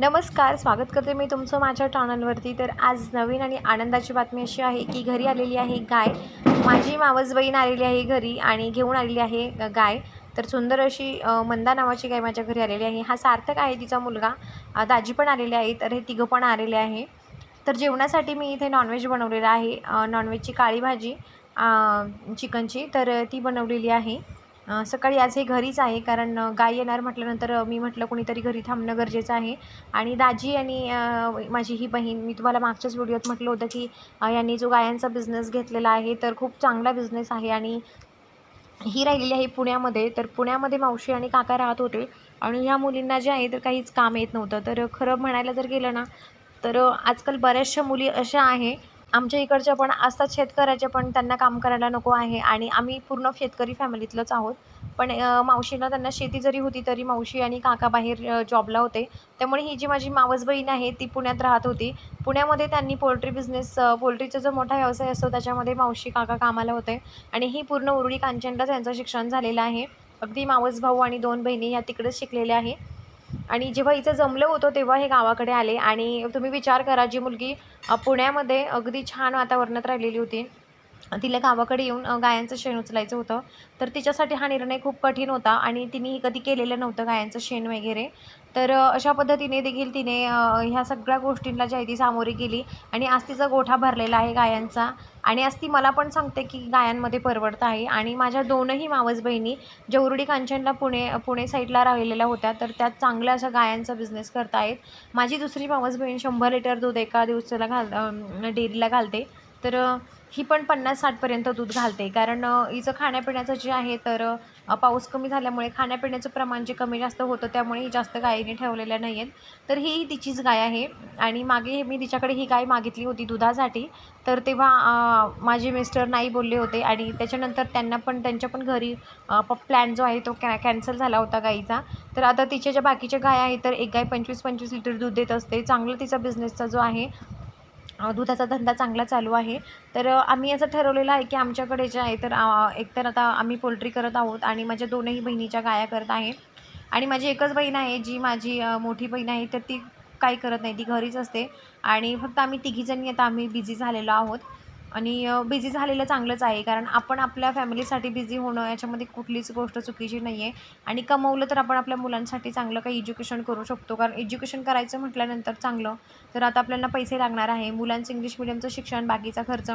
नमस्कार स्वागत करते मी तुमचं माझ्या चॅनलवरती तर आज नवीन आणि आनंदाची बातमी अशी आहे की घरी आलेली आहे गाय. माझी मावस बहीण आलेली आहे घरी आणि घेऊन आलेली आहे गाय. तर सुंदर अशी मंदा नावाची गाय माझ्या घरी आलेली आहे. हा सार्थक आहे तिचा मुलगा. दाजी पण आलेले आहे तर हे तिघं पण आलेले आहे. तर जेवणासाठी मी इथे नॉनव्हेज बनवलेलं आहे. नॉनव्हेजची काळी भाजी चिकनची तर ती बनवलेली आहे. सकाळी आज हे घरीच आहे कारण अ, गाय येणार म्हटल्यानंतर मी म्हटलं कोणीतरी घरी थांबणं गरजेचं आहे. आणि दाजी आणि माझी ही बहीण मी तुम्हाला मागच्याच व्हिडिओत म्हटलं होतं की यांनी जो गायांचा बिझनेस घेतलेला आहे तर खूप चांगला बिझनेस आहे. आणि ही राहिलेली आहे पुण्यामध्ये तर पुण्यामध्ये मावशी आणि काका राहत होते. आणि ह्या मुलींना जे आहे तर काहीच काम येत नव्हतं. तर खरं म्हणायला जर गेलं ना तर आजकाल बऱ्याचशा मुली अशा आहे आमच्या इकडच्या पण असतात शेतकऱ्याच्या पण त्यांना काम करायला नको आहे आणि आम्ही पूर्ण शेतकरी फॅमिलीतलंच आहोत. पण मावशीला त्यांना शेती जरी होती तरी मावशी आणि काका बाहेर जॉबला होते. त्यामुळे ही जी माझी मावस बहीण आहे ती पुण्यात राहत होती. पुण्यामध्ये त्यांनी पोल्ट्री बिझनेस पोल्ट्रीचा जो मोठा व्यवसाय असतो त्याच्यामध्ये मावशी काका कामाला होते आणि ही पूर्ण उरुळी कांचनला त्यांचं शिक्षण झालेलं आहे. अगदी मावस भाऊ आणि दोन बहिणी ह्या तिकडेच शिकलेल्या आहे. आणि जेव्हा हिचं जमलं होतं तेव्हा हे गावाकडे आले. आणि तुम्ही विचार करा जी मुलगी पुण्यामध्ये अगदी छान वातावरणात राहिलेली होती. तिला गावाकडे येऊन गायांचं शेण उचलायचं होतं. तर तिच्यासाठी हा निर्णय खूप कठीण होता आणि तिने कधी केलेलं नव्हतं गायांचं शेण वगैरे. तर अशा पद्धतीने देखील तिने ह्या सगळ्या गोष्टींना जी आहे ती सामोरी गेली आणि आज तिचा गोठा भरलेला आहे गायांचा. आणि आज ती मला पण सांगते की गायांमध्ये परवडतं आहे. आणि माझ्या दोनही मावस बहिणी जवरुडी कांचनला पुणे पुणे साईडला राहिलेल्या होत्या. तर त्यात चांगल्या अशा गायांचा बिझनेस करतायत. माझी दुसरी मावस बहीण शंभर लिटर दूध एका दिवसाला घाल डेअरीला घालते. तर ही पण पन्नास साठपर्यंत दूध घालते. कारण हिचं खाण्यापिण्याचं जे आहे तर पाऊस कमी झाल्यामुळे खाण्यापिण्याचं प्रमाण जे कमी जास्त होतं त्यामुळे ही जास्त गायीने ठेवलेल्या नाही आहेत तर ही तिचीच गाय आहे. आणि मागे मी तिच्याकडे ही गाय मागितली होती दुधासाठी. तर तेव्हा माझे मिस्टर नाही बोलले होते. आणि त्याच्यानंतर त्यांना पण त्यांच्या पण घरी प्लॅन जो आहे तो कॅ कॅन्सल झाला होता गाईचा. तर आता तिच्या ज्या बाकीच्या गाय आहेत तर एक गाय पंचवीस पंचवीस लिटर दूध देत असते. चांगलं तिचा बिझनेसचा जो आहे दुधाचा धंदा चांगला चालू आहे. तर आम्ही असं ठरवलेलं आहे की आमच्याकडे जे आहे तर एकतर आता आम्ही पोल्ट्री करत आहोत आणि माझ्या दोनही बहिणीच्या गाया करत आहे. आणि माझी एकच बहीण आहे जी माझी मोठी बहीण आहे तर ती काही करत नाही ती घरीच असते. आणि फक्त आम्ही तिघीजणी आता आम्ही बिझी झालेलो आहोत. आणि बिझी झालेलं चांगलंच आहे. कारण आपण आपल्या फॅमिलीसाठी बिझी होणं याच्यामध्ये कुठलीच गोष्ट चुकीची नाही आहे आणि कमवलं तर आपण आपल्या मुलांसाठी चांगलं काही एज्युकेशन करू शकतो. कारण एज्युकेशन करायचं म्हटल्यानंतर चांगलं. तर आता आपल्याला पैसे लागणार आहे. मुलांचं इंग्लिश मिडियमचं शिक्षण बाकीचा खर्च.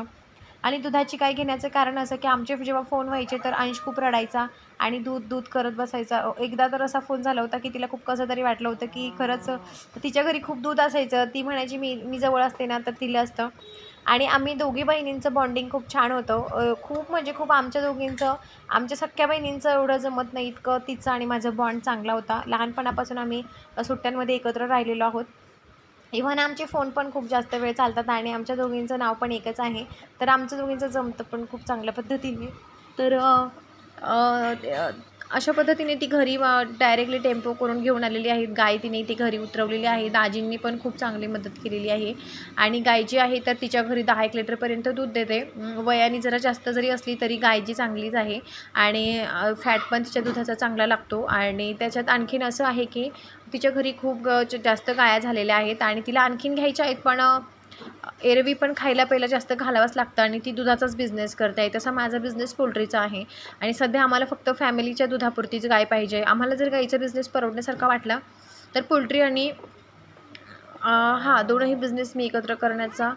आणि दुधाची काय घेण्याचं कारण असं की आमचे जेव्हा फोन व्हायचे तर अंश खूप रडायचा आणि दूध दूध करत बसायचा. एकदा तर असा फोन झाला होता की तिला खूप कसं तरी वाटलं होतं की खरंच तिच्या घरी खूप दूध असायचं. ती म्हणायची मी मी जवळ असते ना तर तिला असतं. आणि आम्ही दोघी बहिणींचं बॉन्डिंग खूप छान होतं. खूप म्हणजे खूप आमच्या दोघींचं आमच्या सख्ख्या बहिणींचं एवढं जमत नाही इतकं. तिचं आणि माझं बॉन्ड चांगला होता. लहानपणापासून आम्ही सुट्ट्यांमध्ये एकत्र राहिलेलो आहोत. इव्हन आमचे फोन पण खूप जास्त वेळ चालतात आणि आमच्या दोघींचं नाव पण एकच आहे. तर आमच्या दोघींचं जमतं पण खूप चांगल्या पद्धतीने. तर अशा पद्धतीने ती घरी डायरेक्टली टेम्पो करून घेऊन आलेली आहेत. गाय तिने ती घरी उतरवलेली आहे. दाजींनी पण खूप चांगली मदत केलेली आहे. आणि गाय जी आहे तर तिच्या घरी दहा एक लिटरपर्यंत दूध देते. वयाने जरा जास्त जरी असली तरी गाय जी चांगलीच आहे. आणि फॅट पण तिच्या दुधाचा चांगला लागतो. आणि त्याच्यात आणखीन असं आहे की तिच्या घरी खूप जास्त गाया झालेल्या आहेत. आणि तिला आणखीन घ्यायच्या आहेत पण एरवी पण खायला प्यायला जास्त घालावंच लागतं आणि ती दुधाचाच बिझनेस करते. आहे तसा माझा बिझनेस पोल्ट्रीचा आहे. आणि सध्या आम्हाला फक्त फॅमिलीच्या दुधापुरतीच गाय पाहिजे. आम्हाला जर गाईचा बिझनेस परवडण्यासारखा वाटला तर पोल्ट्री आणि हां दोनही बिझनेस मी एकत्र करण्याचा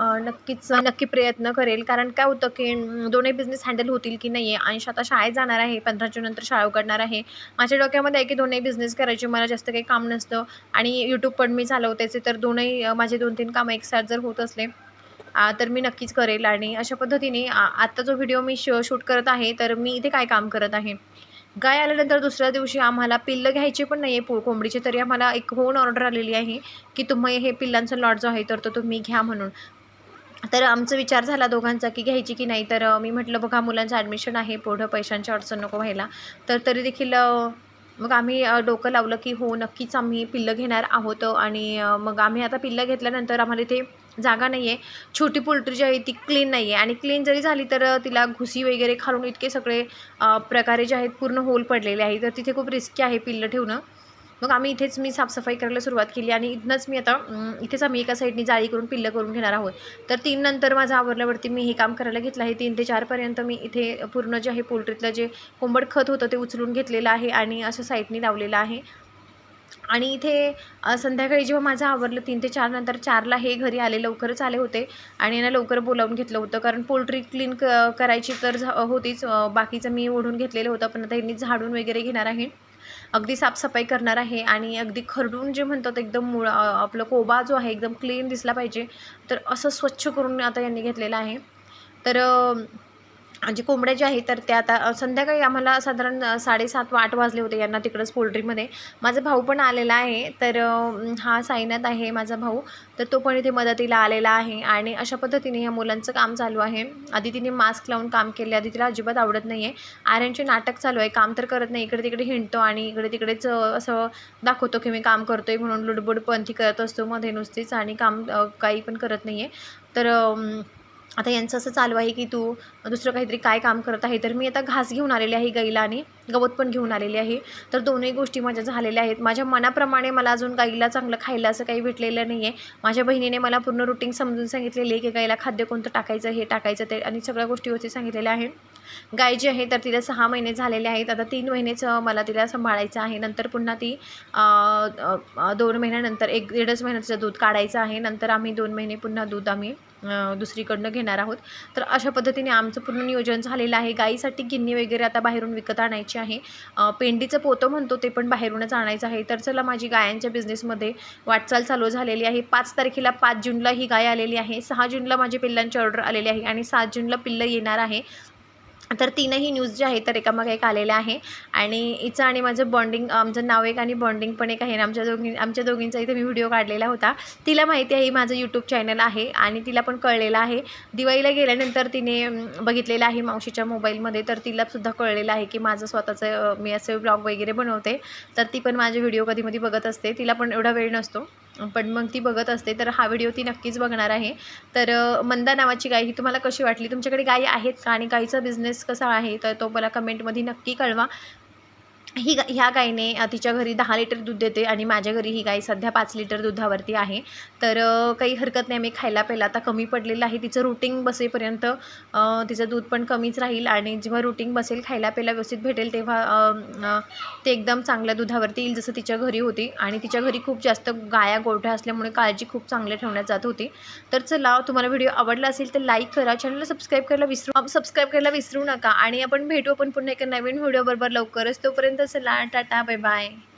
नक्कीच नक्की प्रयत्न करेल. कारण काय होतं की दोन्ही बिझनेस हँडल होतील की नाही आहे आणि आता शाळेत जाणार आहे पंधरा जूननंतर शाळा उघडणार आहे. माझ्या डोक्यामध्ये आहे की दोन्ही बिझनेस करायचे मला जास्त काही काम नसतं. आणि यूट्यूब पण मी चालवतेचे तर दोनही माझे दोन तीन कामं एकसाथ जर होत असले तर मी नक्कीच करेल. आणि अशा पद्धतीने आत्ता जो व्हिडिओ मी श शूट करत आहे तर मी इथे काय काम करत आहे? गाय आल्यानंतर दुसऱ्या दिवशी आम्हाला पिल्लं घ्यायची पण नाही आहे पो कोंबडीचे. तरी आम्हाला एक होऊन ऑर्डर आलेली आहे की तुम्ही हे पिल्लांचा लॉट जो आहे तर तो तुम्ही घ्या म्हणून. तर आमचा विचार झाला दोघांचा की घ्यायची की नाही. तर मी म्हटलं बघा मुलांचं ॲडमिशन आहे पुढं पैशांची अडचण नको व्हायला. तर तरी देखील मग आम्ही डोकं लावलं की हो नक्कीच आम्ही पिल्लं घेणार आहोत. आणि मग आम्ही आता पिल्लं घेतल्यानंतर आम्हाला इथे जागा नाही आहे छोटी पोल्ट्री जी आहे ती क्लीन नाही आहे आणि क्लीन जरी झाली तर तिला घुसी वगैरे खालून इतके सगळे प्रकारे जे आहेत पूर्ण होल पडलेले आहे तर तिथे खूप रिस्की आहे पिल्लं ठेवणं. मग आम्ही इथेच मी साफसफाई करायला सुरुवात केली आणि इथनंच मी आता इथेच आम्ही एका साईडनी जाळी करून पिल्लं करून घेणार आहोत. तर तीन नंतर माझं आवरल्यावरती मी हे काम करायला घेतलं आहे. तीन ते चारपर्यंत मी इथे पूर्ण जे आहे पोल्ट्रीतलं जे कोंबड खत होतं ते उचलून घेतलेलं आहे आणि असं साईडनी लावलेलं आहे. आणि इथे संध्याकाळी जेव्हा माझं आवरलं तीन ते चार नंतर चारला हे घरी आले लवकरच आले होते आणि यांना लवकर बोलावून घेतलं होतं. कारण पोल्ट्री क्लीन क करायची तर होतीच. बाकीचं मी ओढून घेतलेलं होतं पण आता यांनी झाडून वगैरे घेणार आहे. अगदी साफसफाई करणार आहे आणि अगदी खरडून जे म्हणतात एकदम मुळ आपला आपलं कोबा जो आहे एकदम क्लीन दिसला पाहिजे. तर असं स्वच्छ करून आता यांनी घेतलेलं आहे. तर जे कोंबड्या ज्या आहेत तर त्या आता संध्याकाळी आम्हाला साधारण साडेसात व आठ वाजले होते यांना तिकडंच पोल्ट्रीमध्ये. माझा भाऊ पण आलेला आहे तर हा साईनाथ आहे माझा भाऊ. तर तो पण इथे मदतीला आलेला आहे आणि अशा पद्धतीने या मुलांचं काम चालू आहे. आधी तिने मास्क लावून काम केले. आधी तिला अजिबात आवडत नाही आहे आर्यनचे नाटक चालू आहे. काम तर करत नाही. इकडे तिकडे हिंडतो आणि इकडे तिकडेच असं दाखवतो की मी काम करतोय म्हणून लुडबुडपंथी करत असतो मध्ये नुसतीच आणि काम काही पण करत नाही आहे तर आता यांचं असं चालू आहे की तू दुसरं काहीतरी काय काम करत आहे तर मी आता घास घेऊन आलेली आहे गाईला आणि गवत पण घेऊन आलेले आहे. तर दोन्ही गोष्टी माझ्या झालेल्या आहेत. माझ्या मनाप्रमाणे मला अजून गाईला चांगलं खायला असं काही भेटलेलं नाही आहे माझ्या बहिणीने मला पूर्ण रुटीन समजून सांगितलेली आहे की गाईला खाद्य कोणतं टाकायचं हे टाकायचं ते आणि सगळ्या गोष्टीवरती सांगितलेल्या आहे गाय जी आहे तर तिला सहा महिने झालेले आहेत. आता तीन महिनेच मला तिला सांभाळायचं आहे. नंतर पुन्हा ती दोन महिन्यानंतर एक दीडच महिन्याचं दूध काढायचं आहे. नंतर आम्ही दोन महिने पुन्हा दूध आम्ही दुसरीकडनं घेणार आहोत. तर अशा पद्धतीने आमचं पूर्ण नियोजन झालेलं आहे. गाईसाठी गिन्नी वगैरे आता बाहेरून विकत आणायची आहे. पेंडीचं पोतं म्हणतो ते पण बाहेरूनच आणायचं आहे. तर चला माझी गायांच्या बिझनेसमध्ये वाटचाल चालू झालेली आहे. पाच तारखेला पाच जूनला ही गाय आलेली आहे. सहा जूनला माझी पिल्लांची ऑर्डर आलेली आहे आणि सात जूनला पिल्लं येणार आहे. तर तीनही न्यूज जे आहे तर एकामागे एक आलेल्या आहे. आणि हिचं आणि माझं बॉन्डिंग आमचं नाव एक आणि बॉन्डिंग पण एक आहे. ना आमच्या दोघी आमच्या दोघींचा इथे मी व्हिडिओ काढलेला होता. तिला माहिती आहे माझं यूट्यूब चॅनल आहे. आणि तिला पण कळलेलं आहे. दिवाळीला गेल्यानंतर तिने बघितलेलं आहे मावशीच्या मोबाईलमध्ये तर तिलासुद्धा कळलेलं आहे की माझं स्वतःचं मी असे ब्लॉग वगैरे बनवते. तर ती पण माझे व्हिडिओ कधी मधी बघत असते. तिला पण एवढा वेळ नसतो. पण मग ती बघत असते. तर हा व्हिडिओ ती नक्कीच बघणार आहे. तर मंदा नावाची गाय ही तुम्हाला कशी वाटली? तुमच्याकडे गाय आहेत का? आणि गाईचा बिझनेस कसा आहे? तर तो मला कमेंटमध्ये नक्की कळवा. ही गा ह्या गायीने तिच्या घरी दहा लिटर दूध देते आणि माझ्या घरी ही गाय सध्या पाच लिटर दुधावरती आहे. तर काही हरकत नाही मी खायला प्यायला आता कमी पडलेलं आहे. तिचं रुटीन बसेपर्यंत तिचं दूध पण कमीच राहील आणि जेव्हा रुटीन बसेल खायला प्यायला व्यवस्थित भेटेल तेव्हा ते एकदम चांगल्या दुधावरती येईल जसं तिच्या घरी होती. आणि तिच्या घरी खूप जास्त गाया गोठ्या असल्यामुळे काळजी खूप चांगल्या ठेवण्यात जात होती. तर चला तुम्हाला व्हिडिओ आवडला असेल तर लाईक करा चॅनलला सबस्क्राईब करायला विसरू सबस्क्राईब करायला विसरू नका. आणि आपण भेटू आपण पुन्हा एका नवीन व्हिडिओ बरोबर लवकरच. तोपर्यंत to sila. Tata, bye-bye.